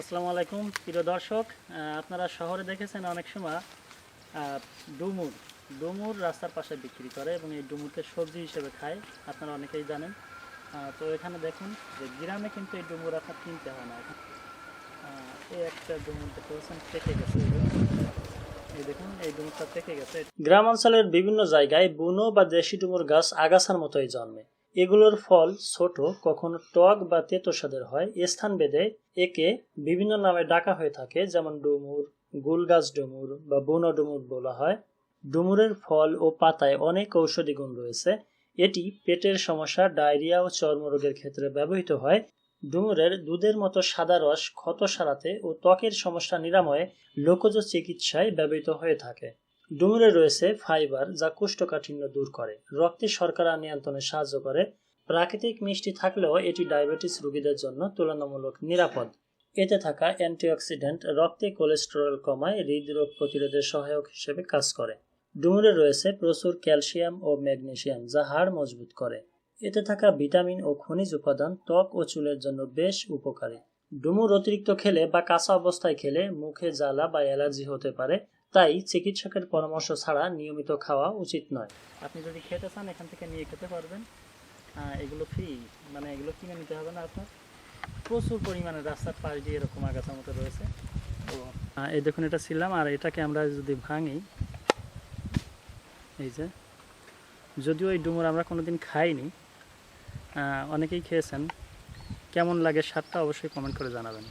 আসসালামু আলাইকুম, প্রিয় দর্শক। আপনারা শহরে দেখেছেন অনেক সময় ডুমুর। ডুমুর রাস্তার পাশে বিক্রি করে এবং এই ডুমুরকে সবজি হিসেবে খায়। আপনারা অনেকেই জানেন। তো এখানে দেখুন যে গ্রামে কিন্তু এই ডুমুর আপনার কিনতে হয় না। এই একটা ডুমুর এই ডুমুরটা পেকে গেছে। গ্রাম অঞ্চলের বিভিন্ন জায়গায় বুনো বা দেশি ডুমুর গাছ আগাছার মতোই জন্মে। এগুলোর ফল ছোট, কখনো টক বা তেতো স্বাদের হয় স্থান ভেদে একে বিভিন্ন নামে ডাকা হয়ে থাকে, যেমন ডুমুর, গুলগাছ ডুমুর বা বুনো ডুমুর বলা হয়। ডুমুরের ফল ও পাতায় অনেক ঔষধি গুণ রয়েছে। এটি পেটের সমস্যা, ডায়রিয়া ও চর্মরোগের ক্ষেত্রে ব্যবহৃত হয়। ডুমুরের দুধের মতো সাদা রস ক্ষত সারাতে ও ত্বকের সমস্যা নিরাময়ে লোকজ চিকিৎসায় ব্যবহৃত হয়ে থাকে। ডুমুরে রয়েছে ফাইবার যা কোষ্ঠকাঠিন্য দূর করে। রক্তে শর্করা নিয়ন্ত্রণে সাহায্য করে। প্রাকৃতিক মিষ্টি থাকলেও এটি ডায়াবেটিস রোগীদের জন্য তুলনামূলক নিরাপদ। এতে থাকা অ্যান্টিঅক্সিডেন্ট রক্তে কোলেস্টেরল কমায়, হৃদরোগ প্রতিরোধে সহায়ক হিসেবে কাজ করে। ডুমুরে রয়েছে প্রচুর ক্যালসিয়াম ও ম্যাগনেসিয়াম যা হাড় মজবুত করে। এতে থাকা ভিটামিন ও খনিজ উপাদান ত্বক ও চুলের জন্য বেশ উপকারী। ডুমুর অতিরিক্ত খেলে বা কাঁচা অবস্থায় খেলে মুখে জ্বালা বা অ্যালার্জি হতে পারে তাই চিকিৎসকের পরামর্শ ছাড়া নিয়মিত খাওয়া উচিত নয়। আপনি যদি খেতে চান, এখান থেকে নিয়ে খেতে পারবেন। এগুলো ফ্রি মানে এগুলো কিনে নিতে হবে না আপনার। প্রচুর পরিমাণে রাস্তার পাশ দিয়ে এরকম আগাছার মতো রয়েছে। তো এই দেখুন, এটা ছিলাম আর এটাকে আমরা যদি ভাঙি, এই যে, যদিও এই ডুমুর আমরা কোনোদিন খাইনি অনেকেই খেয়েছেন। কেমন লাগে স্বাদটা অবশ্যই কমেন্ট করে জানাবেন।